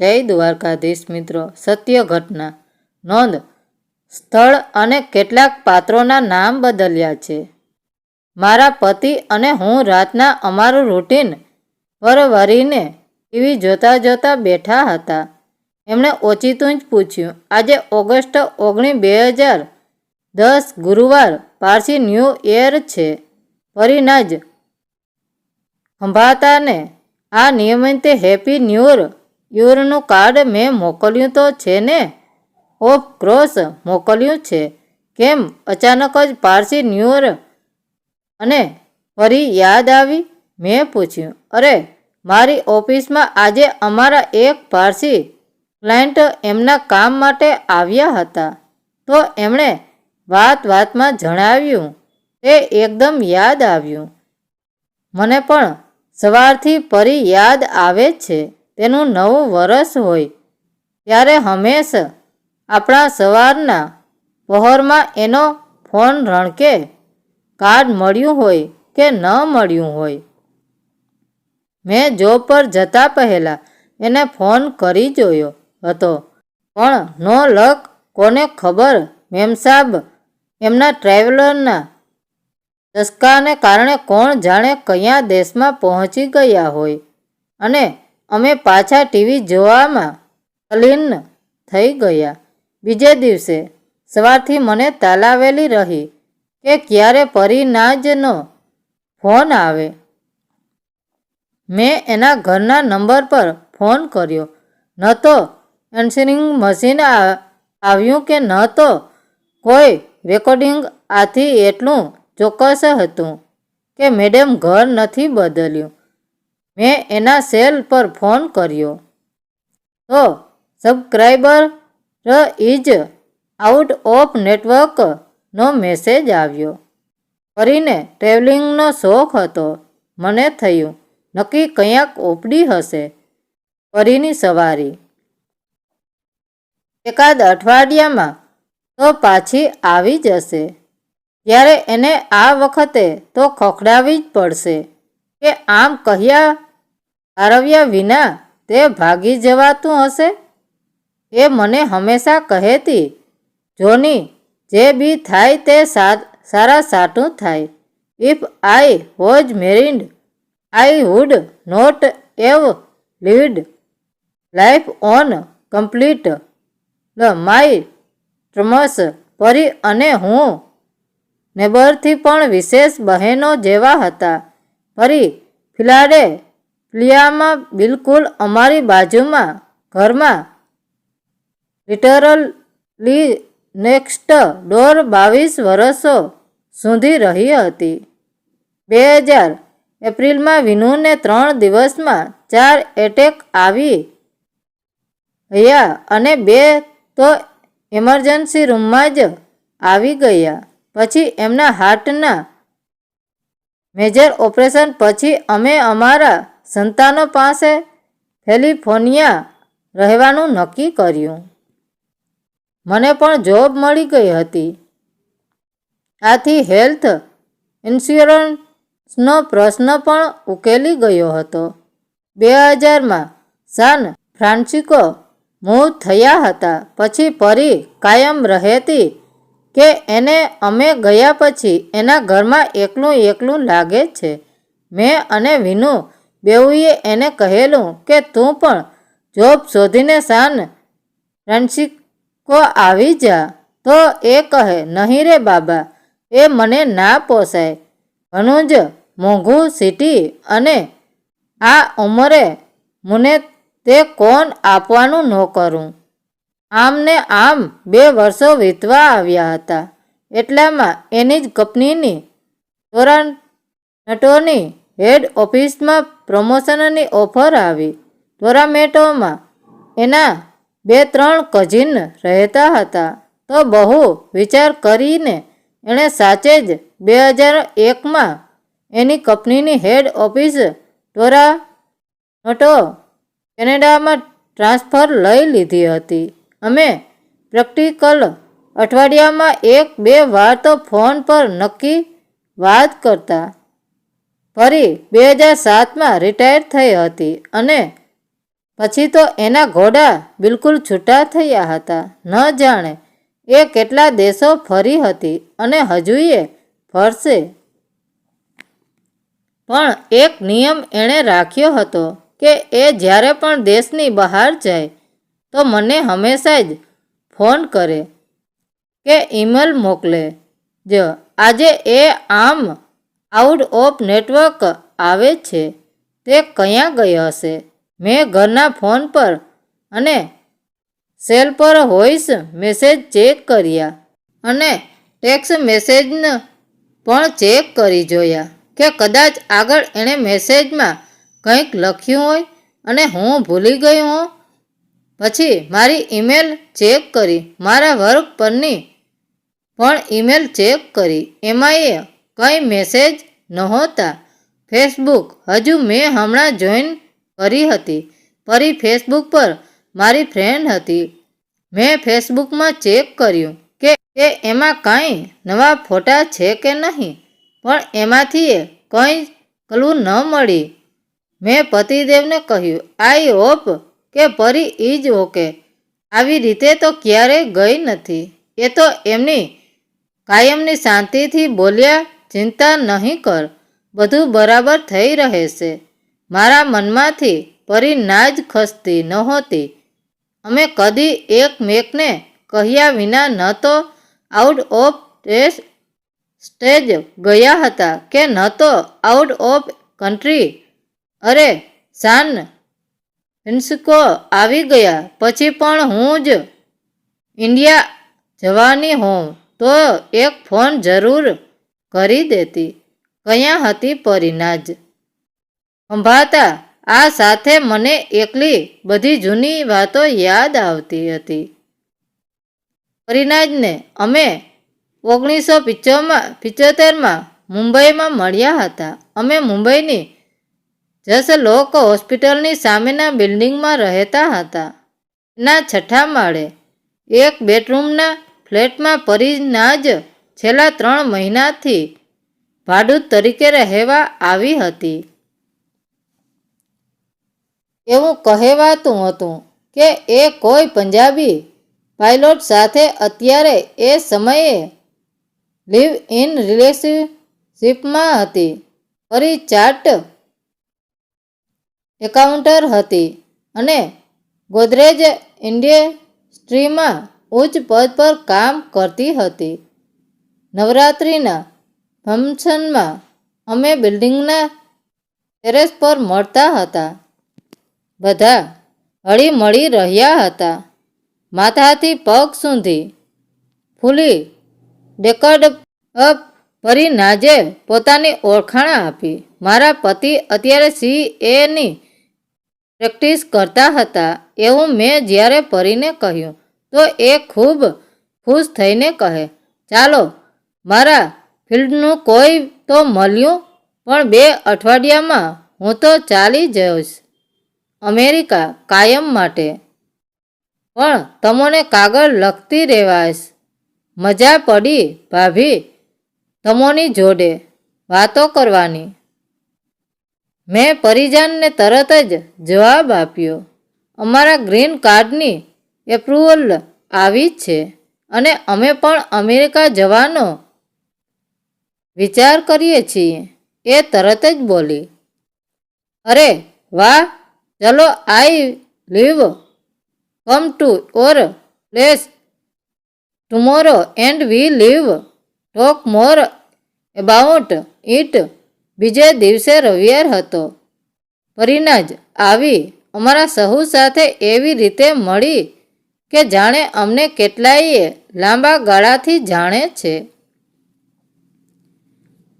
જય દ્વારકાધીશ મિત્રો. સત્ય ઘટના. નોંધ. સ્થળ અને કેટલાક પાત્રોના નામ બદલ્યા છે. મારા પતિ અને હું રાતના અમારું રૂટીન પરવરીને ટીવી જોતા જોતા બેઠા હતા. એમણે ઓચિતું જ પૂછ્યું, આજે ઓગસ્ટ ઓગણીસ બે હજાર દસ ગુરુવાર પારસી ન્યૂ ઇયર છે. ફરીના જ. ખંભાતાને આ નિયમિતે હેપી ન્યૂ યરનું કાર્ડ મેં મોકલ્યું તો છે ને? ઓફ ક્રોસ, મોકલ્યું છે. કેમ? અચાનક જ પારસી ન્યુર અને ફરી યાદ આવી? મેં પૂછ્યું. અરે, મારી ઓફિસમાં આજે અમારા એક પારસી ક્લાયન્ટ એમના કામ માટે આવ્યા હતા. તો એમણે વાત વાતમાં જણાવ્યું. તે એકદમ યાદ આવ્યું. મને પણ સવારથી ફરી યાદ આવે છે. તેનું નવું વરસ હોય, ત્યારે હંમેશ આપણા સવારના પહોરમાં એનો ફોન રણકે, કાર્ડ મળ્યું હોય કે ન મળ્યું હોય. મેં જોબ પર જતા પહેલાં એને ફોન કરી જોયો હતો, પણ નો લક કોને ખબર? મેમસાબ એમના ટ્રાવેલરના ચસ્કાને કારણે કોણ જાણે કયા દેશમાં પહોંચી ગયા હોય અને અમે પાછા ટીવી જોવામાં તલ્લીન થઈ ગયા. બીજે દિવસે સવારથી મને તાલાવેલી રહી કે ક્યારે પરિનાજનો ફોન આવે. મેં એના ઘરના નંબર પર ફોન કર્યો. ન તો એન્સરિંગ મશીન આવ્યું કે ન તો કોઈ રેકોર્ડિંગ આથી એટલું ચોક્કસ હતું કે મેડમ ઘર નથી બદલ્યું. મેં એના સેલ પર ફોન કર્યો. તો સબસ્ક્રાઈબર ઇઝ આઉટ ઓફ નેટવર્કનો મેસેજ આવ્યો. કરીને ટ્રેવલિંગનો શોખ હતો. મને થયું, નક્કી ક્યાંક ઓપડી હશે? પરીની સવારી. એકાદ અઠવાડિયામાં તો પાછી આવી જશે. ત્યારે એને આ વખતે તો ખખડાવી જ પડશે કે આમ કહ્યા આરવ્યા વિના તે ભાગી જવાતું હશે? એ મને હંમેશા કહેતી જોની, જે બી થાય તે સારા સાટું થાય. If I was married I would not have lead life on complete my terms Pari અને હું નેબરથી પણ વિશેષ બહેનો જેવા હતા. ફરી ફિલાડે ફ્લિયામાં બિલકુલ અમારી બાજુમાં, ઘરમાં. લિટરલી નેક્સ્ટ ડોર બાવીસ વર્ષો સુધી રહી હતી. બે હજાર એપ્રિલમાં વિનુને ત્રણ દિવસમાં ચાર એટેક આવી ગયા અને બે તો ઇમરજન્સી રૂમમાં જ આવી ગયા. પછી એમના હાર્ટના મેજર ઓપરેશન પછી અમે અમારા સંતાનો પાસે કેલિફોર્નિયા રહેવાનું નક્કી કર્યું. મને પણ જોબ મળી ગઈ હતી. આથી હેલ્થ ઇન્સ્યોરન્સનો પ્રશ્ન પણ ઉકેલી ગયો હતો. બે હજારમાં સાન ફ્રાન્સિકો મૂવ થયા હતા, પછી પરી કાયમ રહેતી કે એને અમે ગયા પછી એના ઘરમાં એકલું એકલું લાગે છે. મેં અને વિનુ બેઉએ એને કહેલું કે, તું પણ જોબ શોધીને સાન રણસિકો આવી જા. તો એ કહે, નહીં રે બાબા, એ મને ના પોસાય. ઘણું જ મોંઘું સિટી અને આ ઉંમરે મને તે કોણ આપવાનું ન કરું. આમ ને આમ બે વર્ષો વીતવા આવ્યા હતા. એટલામાં એની જ કંપનીની ટોરાન્ટોની હેડ ઓફિસમાં પ્રમોશનની ઓફર આવી. ટોરામેટોમાં એના બે ત્રણ કઝિન રહેતા હતા. તો બહુ વિચાર કરીને એણે સાચે જ બે હજાર એકમાં એની કંપનીની હેડ ઓફિસ ટોરાનોટો કેનેડામાં ટ્રાન્સફર લઈ લીધી હતી. અમે પ્રેક્ટિકલ અઠવાડિયામાં એક બે વાર તો ફોન પર નક્કી વાત કરતા ફરી બે હજાર સાતમાં રિટાયર થઈ હતી અને પછી તો એના ઘોડા બિલકુલ છૂટા થયા હતા. ન જાણે એ કેટલા દેશો ફરી હતી અને હજુએ ફરશે. પણ એક નિયમ એણે રાખ્યો હતો કે એ જ્યારે પણ દેશની બહાર જાય તો મને હંમેશા જ ફોન કરે કે ઈમેલ મોકલે જ. આજે એ આમ આઉટ ઓફ નેટવર્ક આવે છે. તે ક્યાં ગઈ હશે? મેં ઘરના ફોન પર અને સેલ પર વોઇસ મેસેજ ચેક કર્યા અને ટેક્સ મેસેજને પણ ચેક કરી જોયા કે કદાચ આગળ એણે મેસેજમાં કંઈક લખ્યું હોય અને હું ભૂલી ગઈ હોઉં. પછી મારી ઈમેલ ચેક કરી. મારા વર્ક પરની પણ ઈમેલ ચેક કરી. એમાં એ કંઈ મેસેજ નહોતા. ફેસબુક હજુ મેં હમણાં જોઈન કરી હતી. પરી ફેસબુક પર મારી ફ્રેન્ડ હતી. મેં ફેસબુકમાં ચેક કર્યું કે કે એમાં કાંઈ નવા ફોટા છે કે નહીં, પણ એમાંથી કંઈ કલું ન મળી. મેં પતિદેવને કહ્યું આઈ હોપ કે પરી ઇજ ઓકે. આવી રીતે તો ક્યારેય ગઈ નથી. એ તો એમની કાયમની શાંતિથી બોલ્યા ચિંતા નહીં કર, બધું બરાબર થઈ રહેશે. મારા મનમાંથી પરી ના જ ખસતી નહોતી. અમે કદી એકમેકને કહ્યા વિના ન તો આઉટ ઓફ સ્ટેજ ગયા હતા કે ન તો આઉટ ઓફ કન્ટ્રી અરે, સાન ફિન્સકો આવી ગયા, પછી પણ હું જ ઇન્ડિયા જવાની હોઉં, તો એક ફોન જરૂર કરી દેતી. કયા હતી પરિનાજ સંભાતા આ સાથે મને એકલી બધી જૂની વાતો યાદ આવતી હતી. પરિનાજને અમે ઓગણીસો પિચોમાં, પિચોતેરમાં મુંબઈમાં મળ્યા હતા. અમે મુંબઈની જસ લોક હોસ્પિટલની સામેના બિલ્ડિંગમાં રહેતા હતા. ના છઠ્ઠા માળે એક બેડરૂમના ફ્લેટમાં પરીના જ છેલ્લા ત્રણ મહિનાથી ભાડૂત તરીકે રહેવા આવી હતી. એવું કહેવાતું હતું કે એ કોઈ પંજાબી પાયલોટ સાથે અત્યારે એ સમયે લિવ ઇન રિલેશનશીપમાં હતી. ફરી ચાર્ટ એકાઉન્ટર હતી અને ગોદરેજ ઇન્ડસ્ટ્રીમાં ઉચ્ચ પદ પર કામ કરતી હતી. નવરાત્રિના ફંક્શનમાં અમે બિલ્ડિંગના ટેરેસ પર મળતા હતા. બધા હળી મળી રહ્યા હતા. માથાથી પગ સુધી ફૂલી ડેકડ અપ પરી નાજે પોતાની ઓળખાણ આપી. મારા પતિ અત્યારે સી એની પ્રેક્ટિસ કરતા હતા એવું મેં જ્યારે પરીને કહ્યું, તો એ ખૂબ ખુશ થઈને કહે, ચાલો મારા ફિલ્ડનું કોઈ તો મળ્યું, પણ બે અઠવાડિયામાં હું તો ચાલી જઈશ. અમેરિકા કાયમ માટે. પણ તમને કાગળ લખતી રહેવાશ. મજા પડી, ભાભી. તમોની જોડે વાતો કરવાની. મેં પરિજાનને તરત જ જવાબ આપ્યો, અમારા ગ્રીન કાર્ડની એપ્રુવલ આવી છે અને અમે પણ અમેરિકા જવાનો વિચાર કરીએ છીએ, એ તરત જ બોલી, અરે વાહ, ચલો I leave, come to our place, tomorrow and we leave, talk more about it. બીજે દિવસે રવિવાર હતો. પરિણાજ આવી અમારા સહુ સાથે એવી રીતે મળી કે જાણે અમને કેટલાયે લાંબા ગાળાથી જાણે છે.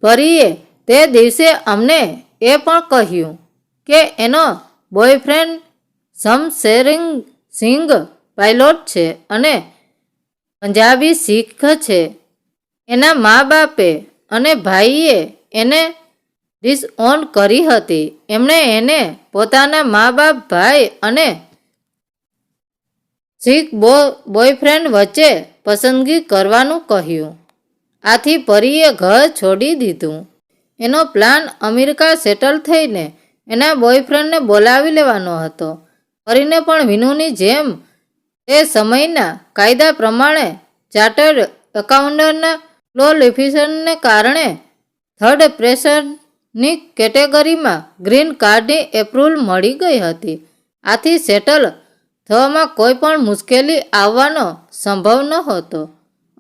પરીએ તે દિવસે અમને એ પણ કહ્યું કે એનો બોયફ્રેન્ડ શમશેરિંગ સિંઘ પાયલોટ છે અને પંજાબી શીખ છે. એના મા બાપે અને ભાઈએ એને ડિસઓન કરી હતી. એમણે એને પોતાના મા બાપ, ભાઈ અને શીખ બો બોયફ્રેન્ડ વચ્ચે પસંદગી કરવાનું કહ્યું. આથી પરીએ ઘર છોડી દીધું. એનો પ્લાન અમેરિકા સેટલ થઈને એના બોયફ્રેન્ડને બોલાવી લેવાનો હતો. પરીને પણ વિનુની જેમ એ સમયના કાયદા પ્રમાણે ચાર્ટર્ડ એકાઉન્ટરના ક્વોલિફિકેશનને કારણે થર્ડ પ્રેશરની કેટેગરીમાં ગ્રીન કાર્ડની એપ્રુવલ મળી ગઈ હતી. આથી સેટલ થવામાં કોઈ પણ મુશ્કેલી આવવાનો સંભવ નહોતો.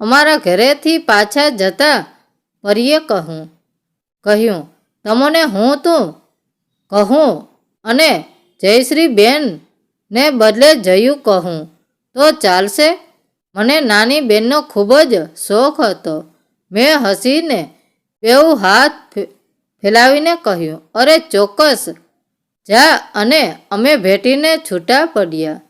અમારા ઘરેથી પાછા જતા પરીએ કહું, કહ્યું, તમને હું તું? કહું અને જયશ્રી બેન ને બદલે જયું કહું. તો ચાલશે? મને નાની બેનનો ખૂબ જ શોખ હતો. મેં હસીને બેઉ હાથ ફેલાવીને કહ્યું, અરે ચોક્કસ, જા અને અમે ભેટીને છૂટા પડ્યા.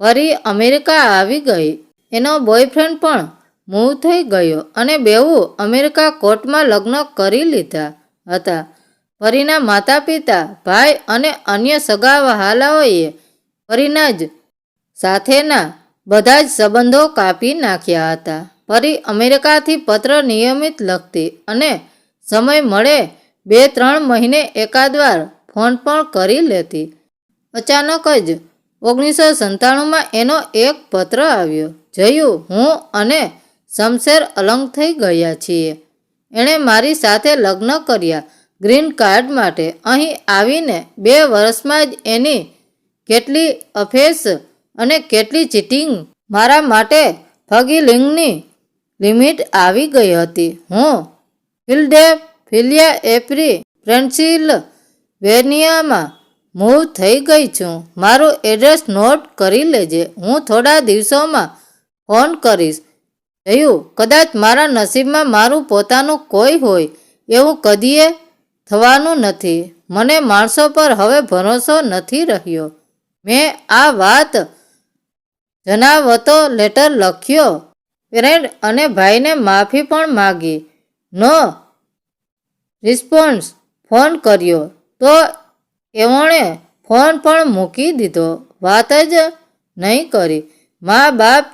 ફરી અમેરિકા આવી ગઈ. એનો બોયફ્રેન્ડ પણ મૂવ થઈ ગયો અને બેઉ અમેરિકા કોર્ટમાં લગ્ન કરી લીધા હતા. પરીના માતા પિતા ભાઈ અને અન્ય સગા વહાલાઓએ પરીના જ સાથેના બધા જ સંબંધો કાપી નાખ્યા હતા. પરી અમેરિકાથી પત્ર નિયમિત લખતી અને સમય મળે બે ત્રણ મહિને એકાદ વાર ફોન પણ કરી લેતી. અચાનક જ ઓગણીસો સંતાણુંમાં એનો એક પત્ર આવ્યો. જયું હું અને શમશેર અલંગ થઈ ગયા છીએ. એણે મારી સાથે લગ્ન કર્યા. ગ્રીન કાર્ડ માટે અહીં આવીને બે વર્ષમાં જ એની કેટલી અફેસ અને કેટલી ચીટિંગ મારા માટે ફગીલિંગની લિમિટ આવી ગઈ હતી. હું ફિલ્ડે ફિલિયા એપ્રી ફ્રેન્સિલ વેનિયામાં મૂવ થઈ ગઈ છું. મારું એડ્રેસ નોટ કરી લેજે. હું થોડા દિવસોમાં ફોન કરીશ. જયું કદાચ મારા નસીબમાં મારું પોતાનું કોઈ હોય એવું કદીએ થવાનું નથી. મને માણસો પર હવે ભરોસો નથી રહ્યો. મેં આ વાત જણાવતો લેટર લખ્યો. ફ્રેન્ડ અને ભાઈને માફી પણ માગી. નો રિસ્પોન્સ ફોન કર્યો. તો એવણે ફોન પણ મૂકી દીધો. વાત જ નહીં કરી. મા બાપ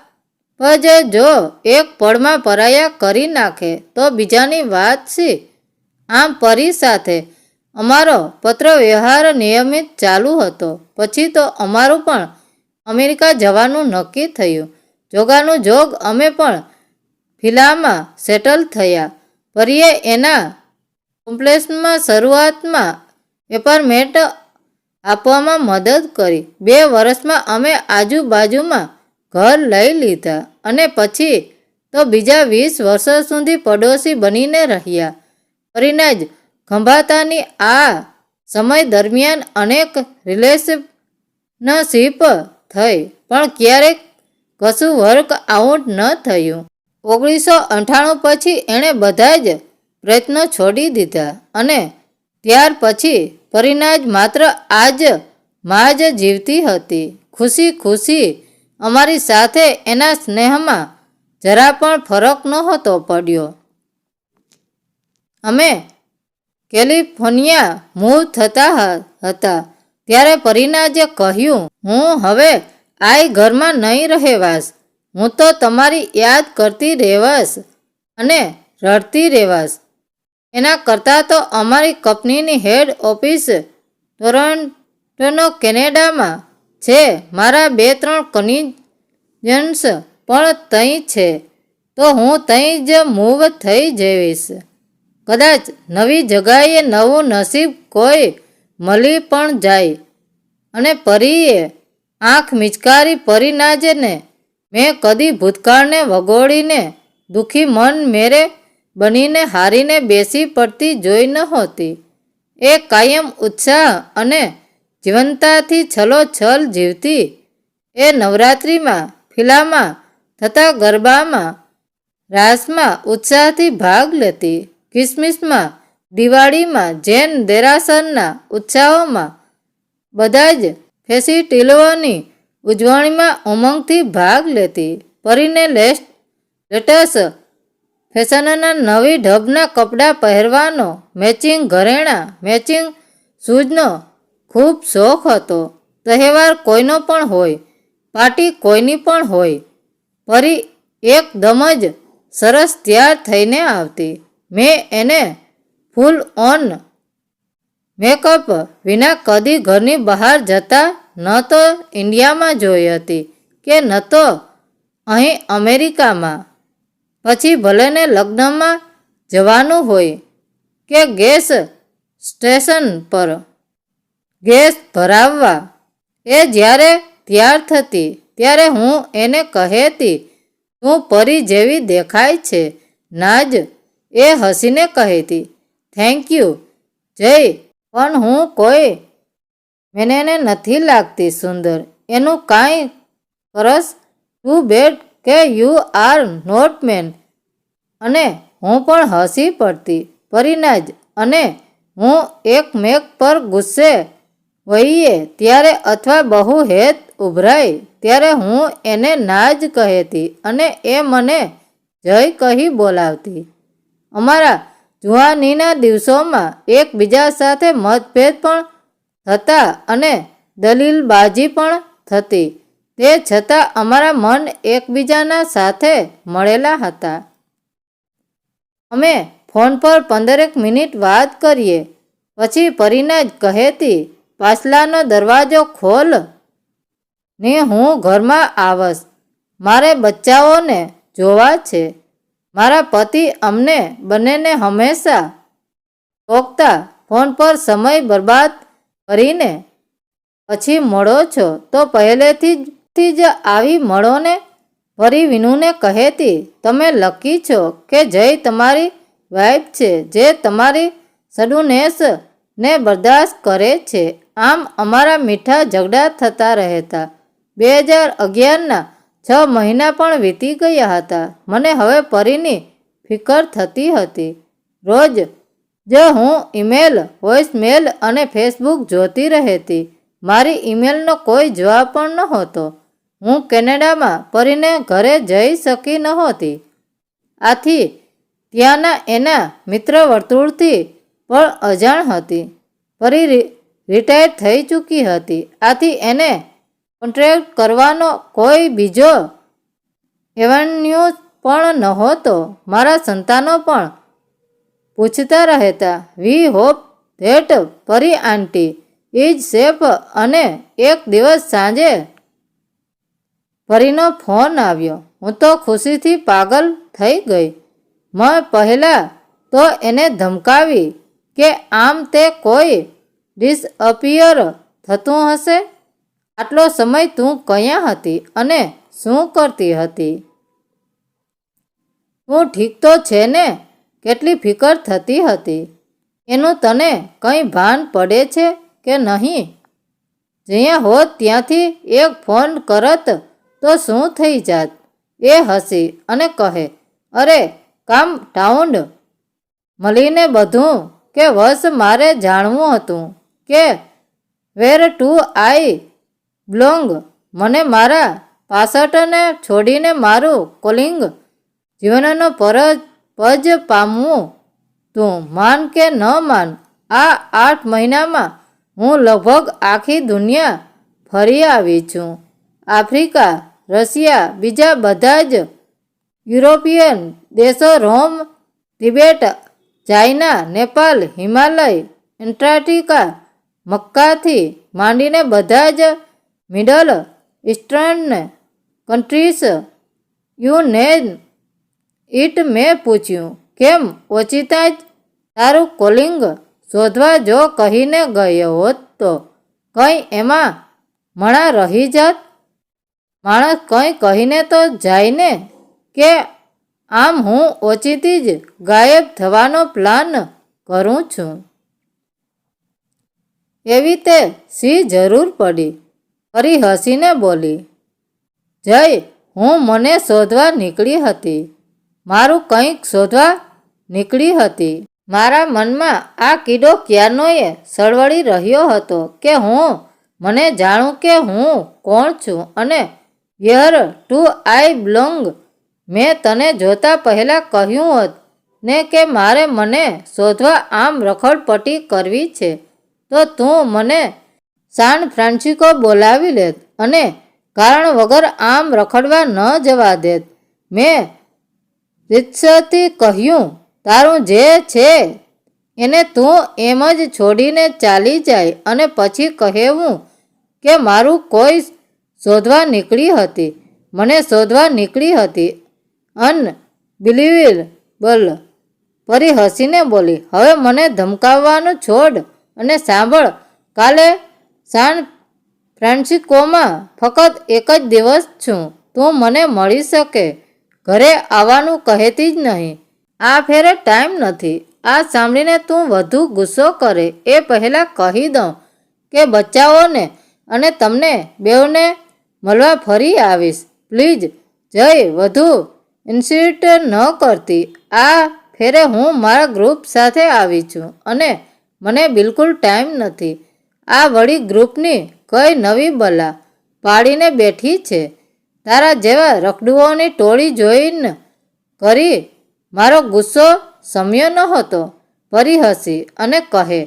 જ જો એક પળમાં પરાયા કરી નાખે, તો બીજાની વાત છે આમ પરી સાથે અમારો પત્ર વ્યવહાર નિયમિત ચાલુ હતો. પછી તો અમારું પણ અમેરિકા જવાનું નક્કી થયું. જોગાનું જોગ અમે પણ ફિલામાં સેટલ થયા. પરીએ એના કોમ્પ્લેક્સમાં શરૂઆતમાં એપાર્ટમેન્ટ આપવામાં મદદ કરી. બે વર્ષમાં અમે આજુબાજુમાં ઘર લઈ લીધા. અને પછી તો બીજા વીસ વર્ષો સુધી પડોશી બનીને રહ્યા. પરીના જ ખંભાતાની આ સમય દરમિયાન અનેક રિલેશનશીપ થઈ, પણ ક્યારેક કશું વર્ક આઉટ ન થયું. ઓગણીસો અઠ્ઠાણું પછી એણે બધા જ પ્રયત્નો છોડી દીધા અને ત્યાર પછી પરિણાજ માત્ર આજમાં જ જીવતી હતી. ખુશી ખુશી અમારી સાથે એના સ્નેહમાં જરા પણ ફરક નહોતો પડ્યો. અમે કેલિફોર્નિયા મૂવ થતા હતા. ત્યારે પરીનાજે કહ્યું, હું હવે આય ઘરમાં નહીં રહેવાસ. હું તો તમારી યાદ કરતી રહેવાસ અને રડતી રહેવાસ. એના કરતાં તો અમારી કંપનીની હેડ ઓફિસ ટોરન્ટોનો કેનેડામાં છે. મારા બે ત્રણ કનિજન્સ પણ તઈ છે. તો હું તઈ જ મૂવ થઈ જઈશ. કદાચ નવી જગાએ નવું નસીબ કોઈ મળી પણ જાય. અને પરીએ આંખ મિચકારી પરી ના જ ને મેં કદી ભૂતકાળને વગોળીને દુઃખી મન મેરે બનીને હારીને બેસી પડતી જોઈ નહોતી એ કાયમ ઉત્સાહ અને જીવંતાથી છલોછલ જીવતી. એ નવરાત્રિમાં, ફિલામાં થતા ગરબામાં, રાસમાં ઉત્સાહથી ભાગ લેતી. ક્રિસમસમાં, દિવાળીમાં જૈન દેરાસરના ઉત્સાહોમાં બધા જ ફેસ્ટિવલોની ઉજવણીમાં ઉમંગથી ભાગ લેતી. પરીને લેસ્ટ લેટસ ફેશનના નવી ઢબના કપડાં પહેરવાનો, મેચિંગ ઘરેણાં, મેચિંગ શૂઝનો ખૂબ શોખ હતો. તહેવાર કોઈનો પણ હોય, પાર્ટી કોઈની પણ હોય પરી એકદમ જ સરસ તૈયાર થઈને આવતી. મેં એને ફૂલ ઓન મેકઅપ વિના કદી ઘરની બહાર જતા ન તો ઇન્ડિયામાં જોઈ હતી કે ન તો અહીં અમેરિકામાં. પછી ભલેને લગ્નમાં જવાનું હોય કે ગેસ સ્ટેશન પર ગેસ ભરાવવા એ જ્યારે તૈયાર થતી, ત્યારે હું એને કહેતી, તું પરી જેવી દેખાય છે. ના જ, એ હસીને કહેતી થેન્ક યુ જય, પણ હું કોઈ મેનેને નથી લાગતી સુંદર. એનું કાંઈ કરસ ટુ બેડ કે યુ આર નોટ મેન અને હું પણ હસી પડતી, પરીના જ. અને હું એક મેક પર ગુસ્સે વહીએ, ત્યારે અથવા બહુ હેત ઉભરાય, ત્યારે હું એને ના જ કહેતી અને એ મને જય કહી બોલાવતી. અમારા જુવાનીના દિવસોમાં એકબીજા સાથે મતભેદ પણ થતા અને દલીલબાજી પણ થતી. તે છતાં અમારા મન એકબીજાના સાથે મળેલા હતા. અમે ફોન પર પંદરેક મિનિટ વાત કરીએ, પછી પરીના જ કહેતી પાછલાનો દરવાજો ખોલ ને હું ઘરમાં આવશ. મારે બચ્ચાઓને જોવા છે. મારા પતિ અમને બંનેને હંમેશા ટોકતા ફોન પર સમય બરબાદ કરીને પછી મળો છો તો પહેલેથી જ આવી મળો ને ફરી વિનુને કહેતી તમે લકી છો કે જય તમારી વાઈફ છે, જે તમારી સડુનેસ ને બરદાસ્ત કરે છે? આમ અમારા મીઠા ઝઘડા થતા રહેતા. બે હજાર અગિયારના છ મહિના પણ વીતી ગયા હતા. મને હવે પરીની ફિકર થતી હતી. રોજ જ હું ઈમેલ, વોઇસમેલ અને ફેસબુક જોતી રહેતી. મારી ઈમેલનો કોઈ જવાબ પણ નહોતો. હું કેનેડામાં પરીને ઘરે જઈ શકી નહોતી. આથી ત્યાંના એના મિત્ર વર્તુળથી પણ અજાણ હતી. પરી રિટાયર થઈ ચૂકી હતી. આથી એને કોન્ટ્રાક્ટ કરવાનો કોઈ બીજો એવન્યુ પણ નહોતો. મારા સંતાનો પણ પૂછતા રહેતા, we hope that Pari aunty is safe અને એક દિવસ સાંજે પરીનો ફોન આવ્યો. હું તો ખુશીથી પાગલ થઈ ગઈ. મેં પહેલાં તો એને ધમકાવી કે આમ તે કોઈ ડિસઅપિયર થતું હશે? આટલો સમય તું ક્યાં હતી અને શું કરતી હતી? તું ઠીક તો છે ને? કેટલી ફિકર થતી હતી? એનું તને કંઈ ભાન પડે છે કે નહીં? જ્યાં હોત ત્યાંથી એક ફોન કરત તો શું થઈ જાત? એ હસી અને કહે, અરે કામ ટાઉન્ડ મળીને બધું કે વસ મારે જાણવું હતું. કે, વેર ટુ આઈ બ્લોંગ, મને મારા પાસઠને છોડીને મારું કોલિંગ જીવનનો પરજ, પજ પામવું. તું માન કે ન માન, આ આઠ મહિનામાં હું લગભગ આખી દુનિયા ફરી આવી છું. આફ્રિકા, રશિયા, બીજા બધા જ યુરોપિયન દેશો, Rome, Tibet, China Nepal Himalaya, Antarctica મક્કાથી માંડીને બધા જ middle eastern countries you name it મેં પૂછ્યું, કેમ ઓચિતા જ તારું કોલિંગ શોધવા જો કહીને ગયો હોત તો કંઈ એમાં મણા રહી જાત? માણસ કંઈ કહીને તો જાય ને કે આમ હું ઓચિતી જ ગાયબ થવાનો પ્લાન કરું છું. એવી તે સી જરૂર પડી. ફરી હસીને બોલી, જય, હું મને શોધવા નીકળી હતી. મારું કંઈક શોધવા નીકળી હતી. મારા મનમાં આ કીડો ક્યારનોએ સળવળી રહ્યો હતો કે હું, મને જાણું કે હું કોણ છું અને યર ટુ આઈ બ્લોંગ, મેં તને જોતા પહેલાં કહ્યું હોત ને કે મારે મને શોધવા આમ રખડપટ્ટી કરવી છે. તો તું મને સાન ફ્રાન્સિસ્કો બોલાવી લેત અને કારણ વગર આમ રખડવા ન જવા દેત. મેં રીતસરથી કહ્યું, તારું જે છે એને તું એમ જ છોડીને ચાલી જાય અને પછી કહેવું કે મારું કોઈ શોધવા નીકળી હતી. મને શોધવા નીકળી હતી. અનબિલિવેબલ પરી હસીને બોલી, હવે મને ધમકાવવાનું છોડ. અને સાંભળ, કાલે સાન ફ્રાન્સિસ્કોમાં ફક્ત એક જ દિવસ છું, તું મને મળી શકે. ઘરે આવવાનું કહેતી જ નહીં. આ ફેરે ટાઈમ નથી. આ સાંભળીને તું વધુ ગુસ્સો કરે, એ પહેલાં કહી દઉં કે બચ્ચાઓને અને તમને બેઉને મળવા ફરી આવીશ. પ્લીઝ, જય વધુ ઇન્સિટ ન કરતી. આ ફેરે હું મારા ગ્રુપ સાથે આવી છું અને મને બિલકુલ ટાઈમ નથી. આ વળી ગ્રુપની કઈ નવી બલા પાડીને બેઠી છે? તારા જેવા રખડુઓની ટોળી જોઈને કરી મારો ગુસ્સો સમ્યો નહોતો. પરી હસી અને કહે,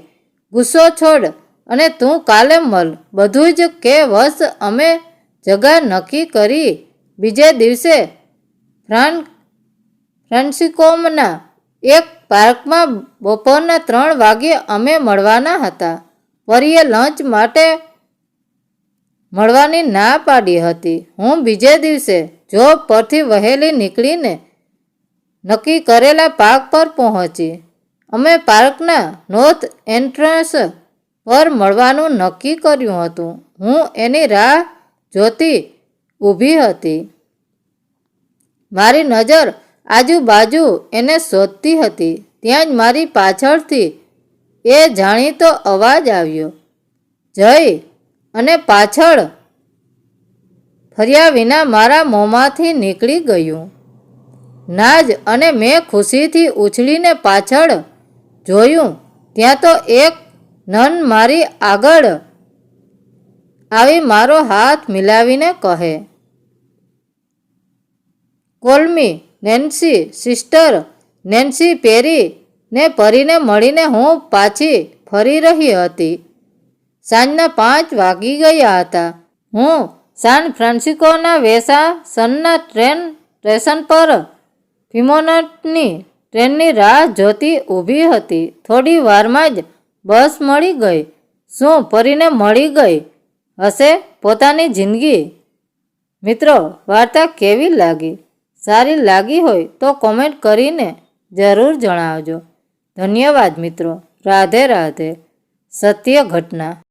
ગુસ્સો છોડ અને તું કાલે મળ બધું જ કે વસ અમે જગા નક્કી કરી. બીજે દિવસે ફ્રાન ફ્રાન્સિકોમના એક પાર્કમાં બપોરના ત્રણ વાગ્યે અમે મળવાના હતા. પરીએ લંચ માટે મળવાની ના પાડી હતી. હું બીજે દિવસે જોબ પરથી વહેલી નીકળીને નક્કી કરેલા પાર્ક પર પહોંચી. અમે પાર્કના નોર્થ એન્ટ્રન્સ પર મળવાનું નક્કી કર્યું હતું. હું એની રાહ જોતી ઊભી હતી. મારી નજર આજુબાજુ એને શોધતી હતી. ત્યાં જ મારી પાછળથી એ જાણીતો અવાજ આવ્યો. જય! અને પાછળ ફર્યા વિના મારા મોંમાંથી નીકળી ગયું. નાજ અને મેં ખુશીથી ઉછળીને પાછળ જોયું. ત્યાં તો એક નન મારી આગળ આવી મારો હાથ મિલાવીને કહે, કોલમી નેન્સી, સિસ્ટર, નેન્સી પેરી ને પરીને મળીને હું પાછી ફરી રહી હતી. સાંજના પાંચ વાગી ગયા હતા. હું સાન ફ્રાન્સિસ્કોના વેસા સનના ટ્રેન સ્ટેશન પર ફિમોનટની ટ્રેનની રાહ જોતી ઊભી હતી. થોડી વારમાં જ બસ મળી ગઈ. શું પરીને મળી ગઈ હશે? પોતાની જિંદગી. મિત્રો, વાર્તા કેવી લાગી? સારી લાગી હોય તો કોમેન્ટ કરીને જરૂર જણાવજો. ધન્યવાદ મિત્રો. રાધે રાધે. સત્ય ઘટના.